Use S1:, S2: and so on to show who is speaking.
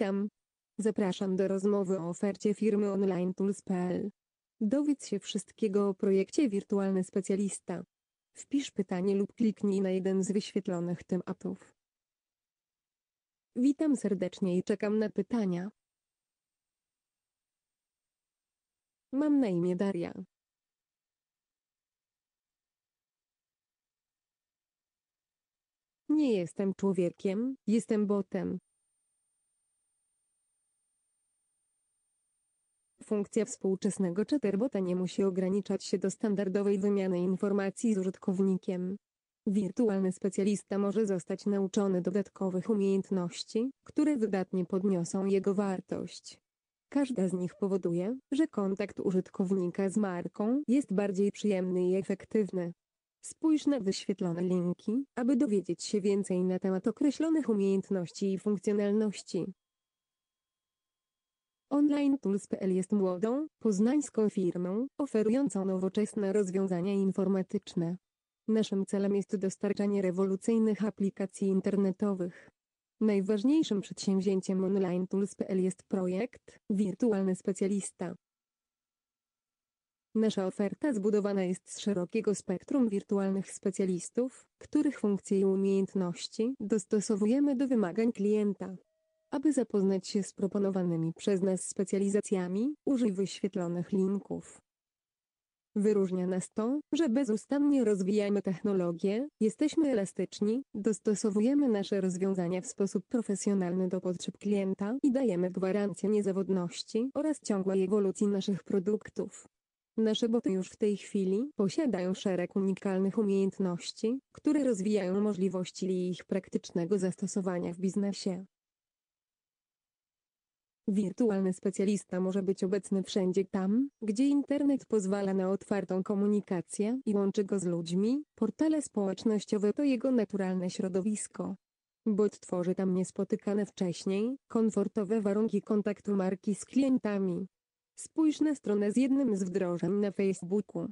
S1: Witam. Zapraszam do rozmowy o ofercie firmy onlinetools.pl. Dowiedz się wszystkiego o projekcie Wirtualny Specjalista. Wpisz pytanie lub kliknij na jeden z wyświetlonych tematów. Witam serdecznie i czekam na pytania. Mam na imię Daria. Nie jestem człowiekiem, jestem botem. Funkcja współczesnego chatterbota nie musi ograniczać się do standardowej wymiany informacji z użytkownikiem. Wirtualny specjalista może zostać nauczony dodatkowych umiejętności, które wydatnie podniosą jego wartość. Każda z nich powoduje, że kontakt użytkownika z marką jest bardziej przyjemny i efektywny. Spójrz na wyświetlone linki, aby dowiedzieć się więcej na temat określonych umiejętności i funkcjonalności. OnlineTools.pl jest młodą, poznańską firmą, oferującą nowoczesne rozwiązania informatyczne. Naszym celem jest dostarczanie rewolucyjnych aplikacji internetowych. Najważniejszym przedsięwzięciem OnlineTools.pl jest projekt Wirtualny Specjalista. Nasza oferta zbudowana jest z szerokiego spektrum wirtualnych specjalistów, których funkcje i umiejętności dostosowujemy do wymagań klienta. Aby zapoznać się z proponowanymi przez nas specjalizacjami, użyj wyświetlonych linków. Wyróżnia nas to, że bezustannie rozwijamy technologię, jesteśmy elastyczni, dostosowujemy nasze rozwiązania w sposób profesjonalny do potrzeb klienta i dajemy gwarancję niezawodności oraz ciągłej ewolucji naszych produktów. Nasze boty już w tej chwili posiadają szereg unikalnych umiejętności, które rozwijają możliwości ich praktycznego zastosowania w biznesie. Wirtualny specjalista może być obecny wszędzie tam, gdzie internet pozwala na otwartą komunikację i łączy go z ludźmi, portale społecznościowe to jego naturalne środowisko. Bot tworzy tam niespotykane wcześniej, komfortowe warunki kontaktu marki z klientami. Spójrz na stronę z jednym z wdrożeń na Facebooku.